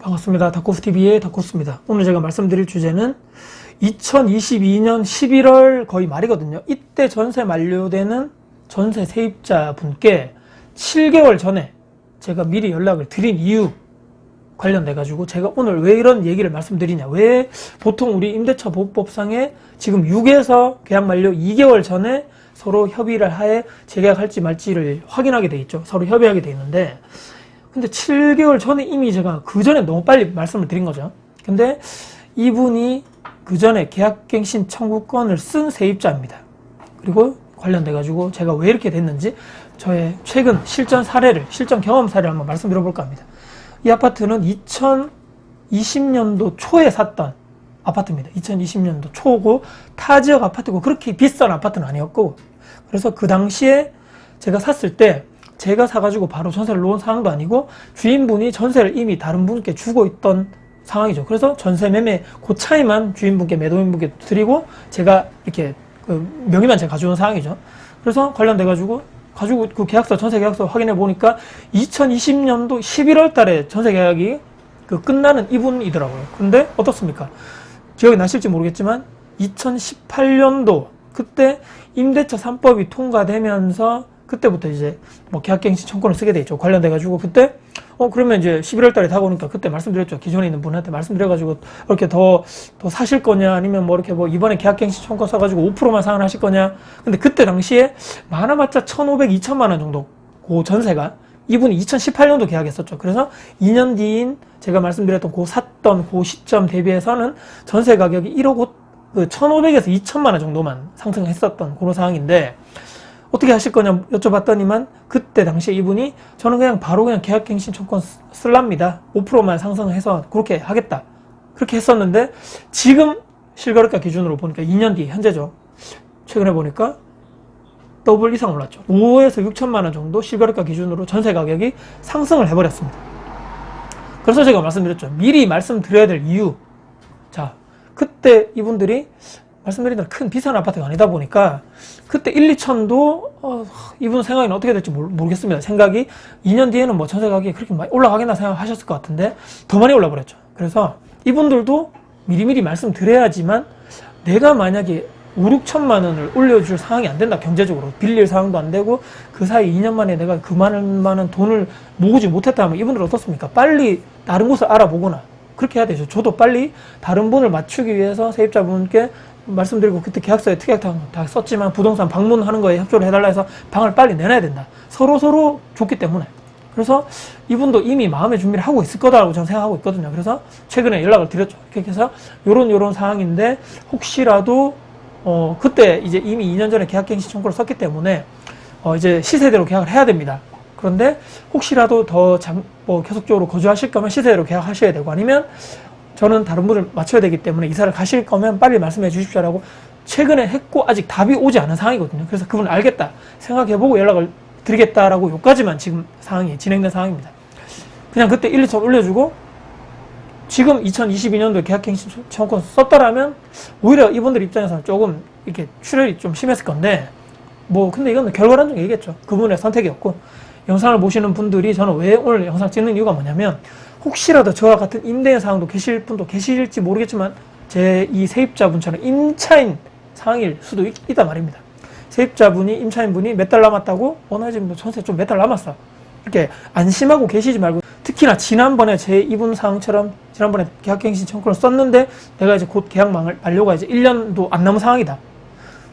반갑습니다. 다코스TV의 다코스입니다. 오늘 제가 말씀드릴 주제는 2022년 11월 거의 말이거든요. 이때 전세 만료되는 전세 세입자 분께 7개월 전에 제가 미리 연락을 드린 이유 관련돼 가지고 제가 오늘 왜 이런 얘기를 말씀드리냐. 왜 보통 우리 임대차 보호법상에 지금 6에서 계약 만료 2개월 전에 서로 협의를 하에 재계약할지 말지를 확인하게 돼 있죠. 서로 협의하게 돼 있는데 근데 7개월 전에 이미 제가 그 전에 너무 빨리 말씀을 드린 거죠. 근데 이분이 그 전에 계약갱신 청구권을 쓴 세입자입니다. 그리고 관련돼 가지고 제가 왜 이렇게 됐는지 저의 최근 실전 사례를 실전 경험 사례를 한번 말씀드려볼까 합니다. 이 아파트는 2020년도 초에 샀던 아파트입니다. 2020년도 초고 타 지역 아파트고 그렇게 비싼 아파트는 아니었고 그래서 그 당시에 제가 샀을 때 제가 사가지고 바로 전세를 놓은 상황도 아니고 주인분이 전세를 이미 다른 분께 주고 있던 상황이죠. 그래서 전세 매매 그 차이만 주인분께 매도인분께 드리고 제가 이렇게 그 명의만 제가 가져온 상황이죠. 그래서 관련돼 가지고 가지고 그 계약서 전세 계약서 확인해 보니까 2020년도 11월 달에 전세 계약이 그 끝나는 이분이더라고요. 근데 어떻습니까? 기억이 나실지 모르겠지만 2018년도 그때 임대차 3법이 통과되면서 그때부터 이제 뭐 계약갱신 청구를 쓰게 돼 있죠. 관련돼 가지고 그때 어 그러면 이제 11월 달에 다가오니까 그때 말씀드렸죠. 기존에 있는 분한테 말씀드려 가지고 이렇게 더 더 사실 거냐 아니면 뭐 이렇게 뭐 이번에 계약갱신 청구 써 가지고 5%만 상환하실 거냐. 근데 그때 당시에 많아봤자 1,500, 2천만 원 정도 그 전세가 이분이 2018년도 계약했었죠. 그래서 2년 뒤인 제가 말씀드렸던 그 샀던 그 시점 대비해서는 전세 가격이 1억 5, 그 1,500에서 2천만 원 정도만 상승했었던 그런 상황인데 어떻게 하실 거냐 여쭤봤더니만 그때 당시에 이분이 저는 그냥 바로 그냥 계약갱신 청권 쓸랍니다. 5%만 상승해서 그렇게 하겠다. 그렇게 했었는데 지금 실거래가 기준으로 보니까 2년 뒤 현재죠. 최근에 보니까 더블 이상 올랐죠. 5에서 6천만 원 정도 실거래가 기준으로 전세 가격이 상승을 해버렸습니다. 그래서 제가 말씀드렸죠. 미리 말씀드려야 될 이유. 자, 그때 이분들이 말씀드린 대로 큰 비싼 아파트가 아니다 보니까 그때 1, 2천도 어, 이분 생각에는 어떻게 될지 모르, 모르겠습니다. 생각이 2년 뒤에는 뭐 전세 가격이 그렇게 많이 올라가겠나 생각하셨을 것 같은데 더 많이 올라 버렸죠. 그래서 이분들도 미리미리 말씀드려야지만 내가 만약에 5, 6천만 원을 올려줄 상황이 안 된다 경제적으로 빌릴 상황도 안 되고 그 사이 2년 만에 내가 그만한 만한 돈을 모으지 못했다 하면 이분들 어떻습니까? 빨리 다른 곳을 알아보거나 그렇게 해야 되죠. 저도 빨리 다른 분을 맞추기 위해서 세입자분께 말씀드리고 그때 계약서에 특약 다, 다 썼지만 부동산 방문하는 거에 협조를 해달라 해서 방을 빨리 내놔야 된다. 서로 서로 좋기 때문에. 그래서 이분도 이미 마음의 준비를 하고 있을 거다라고 저는 생각하고 있거든요. 그래서 최근에 연락을 드렸죠. 이렇게 해서 요런 요런 상황인데 혹시라도 어 그때 이제 이미 2년 전에 계약갱신 청구를 썼기 때문에 어 이제 시세대로 계약을 해야 됩니다. 그런데 혹시라도 더 장, 뭐 계속적으로 거주하실 거면 시세대로 계약하셔야 되고 아니면 저는 다른 분을 맞춰야 되기 때문에 이사를 가실 거면 빨리 말씀해 주십시오라고 최근에 했고 아직 답이 오지 않은 상황이거든요. 그래서 그분 알겠다 생각해보고 연락을 드리겠다라고 요까지만 지금 상황이 진행된 상황입니다. 그냥 그때 1, 2천 올려주고 지금 2022년도 계약갱신 청구권 썼더라면 오히려 이분들 입장에서는 조금 이렇게 출혈이 좀 심했을 건데 뭐 근데 이건 결과론 중 얘기겠죠. 그분의 선택이었고 영상을 보시는 분들이 저는 왜 오늘 영상 찍는 이유가 뭐냐면 혹시라도 저와 같은 임대 상황도 계실 분도 계실지 모르겠지만 제 이 세입자분처럼 임차인 상황일 수도 있, 다 말입니다. 세입자분이 임차인분이 몇 달 남았다고 원하지 뭐 전세 좀 몇 달 남았어. 이렇게 안심하고 계시지 말고 특히나 지난번에 제 이분 상황처럼 지난번에 계약갱신 청구를 썼는데 내가 이제 곧 계약 망을 만료가 이제 1년도 안 남은 상황이다.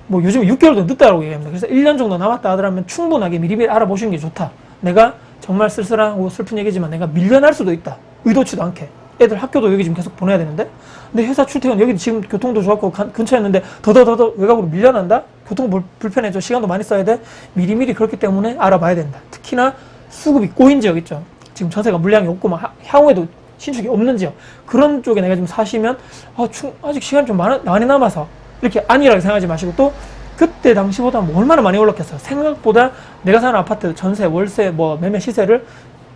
뭐 요즘 6개월도 늦다라고 얘기합니다. 그래서 1년 정도 남았다 하더라면 충분하게 미리미리 알아보시는 게 좋다. 내가 정말 쓸쓸하고 슬픈 얘기지만 내가 밀려날 수도 있다. 의도치도 않게. 애들 학교도 여기 지금 계속 보내야 되는데. 근데 회사 출퇴근 여기 지금 교통도 좋았고 간- 근처였는데 더더더더 외곽으로 밀려난다? 교통 불, 불편해져. 시간도 많이 써야 돼. 미리미리 그렇기 때문에 알아봐야 된다. 특히나 수급이 꼬인 지역 있죠. 지금 전세가 물량이 없고 막 하- 향후에도 신축이 없는 지역. 그런 쪽에 내가 지금 사시면 아, 충, 아직 시간이 좀 많이, 많이 남아서 이렇게 안일하게 생각하지 마시고 또 그때 당시보다 뭐 얼마나 많이 올랐겠어요. 생각보다 내가 사는 아파트 전세, 월세, 뭐 매매 시세를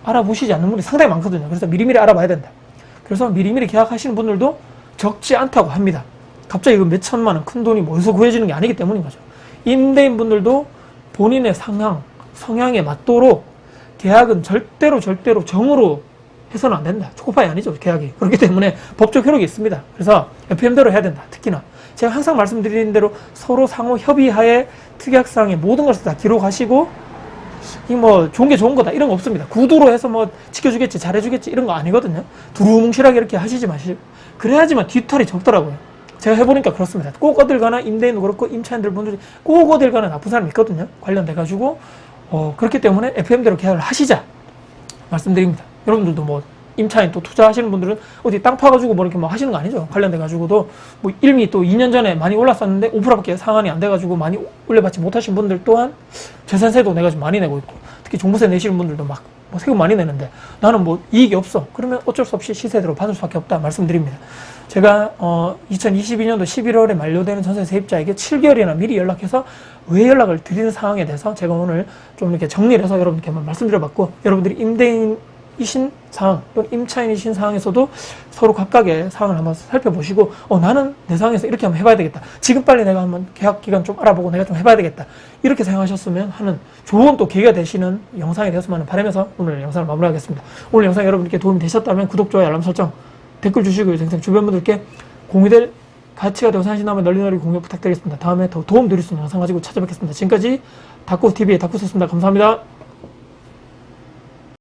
알아보시지 않는 분이 상당히 많거든요. 그래서 미리미리 알아봐야 된다. 그래서 미리미리 계약하시는 분들도 적지 않다고 합니다. 갑자기 그 몇 천만 원 큰 돈이 어디서 구해지는 게 아니기 때문인 거죠. 임대인 분들도 본인의 상황, 성향에 맞도록 계약은 절대로 절대로 정으로 해서는 안 된다. 초코파이 아니죠, 계약이. 그렇기 때문에 법적 효력이 있습니다. 그래서 FM대로 해야 된다. 특히나. 제가 항상 말씀드리는 대로 서로 상호 협의하에 특약사항의 모든 것을 다 기록하시고 이뭐 좋은 게 좋은 거다 이런 거 없습니다. 구두로 해서 뭐 지켜주겠지 잘해주겠지 이런 거 아니거든요. 두루뭉실하게 이렇게 하시지 마시고 그래야지만 뒤털이 적더라고요. 제가 해보니까 그렇습니다. 꼭 어딜 가나 임대인도 그렇고 임차인들 분들이 꼭 어딜 가나 나쁜 사람이 있거든요. 관련돼 가지고 어, 그렇기 때문에 FM대로 계약을 하시자 말씀드립니다. 여러분들도 뭐 임차인 또 투자하시는 분들은 어디 땅 파가지고 뭐 이렇게 뭐 하시는 거 아니죠. 관련돼 가지고도 뭐 이미 또 2년 전에 많이 올랐었는데 5%밖에 상한이 안 돼가지고 많이 올려받지 못하신 분들 또한 재산세도 내가 좀 많이 내고 있고 특히 종부세 내시는 분들도 막 뭐 세금 많이 내는데 나는 뭐 이익이 없어. 그러면 어쩔 수 없이 시세대로 받을 수밖에 없다 말씀드립니다. 제가 어 2022년도 11월에 만료되는 전세 세입자에게 7개월이나 미리 연락해서 왜 연락을 드리는 상황에 대해서 제가 오늘 좀 이렇게 정리를 해서 여러분께 한번 말씀드려봤고 여러분들이 임대인 이신 상황 또는 임차인이신 상황에서도 서로 각각의 상황을 한번 살펴보시고 어 나는 내 상황에서 이렇게 한번 해봐야 되겠다. 지금 빨리 내가 한번 계약 기간 좀 알아보고 내가 좀 해봐야 되겠다. 이렇게 생각하셨으면 하는 좋은 또 계기가 되시는 영상이 되었으면 하는 바람에서 오늘 영상을 마무리하겠습니다. 오늘 영상 여러분께 도움이 되셨다면 구독 좋아요 알람 설정 댓글 주시고 동생 주변 분들께 공유될 가치가 되고 사신다면 널리 널리 공유 부탁드리겠습니다. 다음에 더 도움 드릴 수 있는 영상 가지고 찾아뵙겠습니다. 지금까지 다쿠TV의 다쿠였습니다. 감사합니다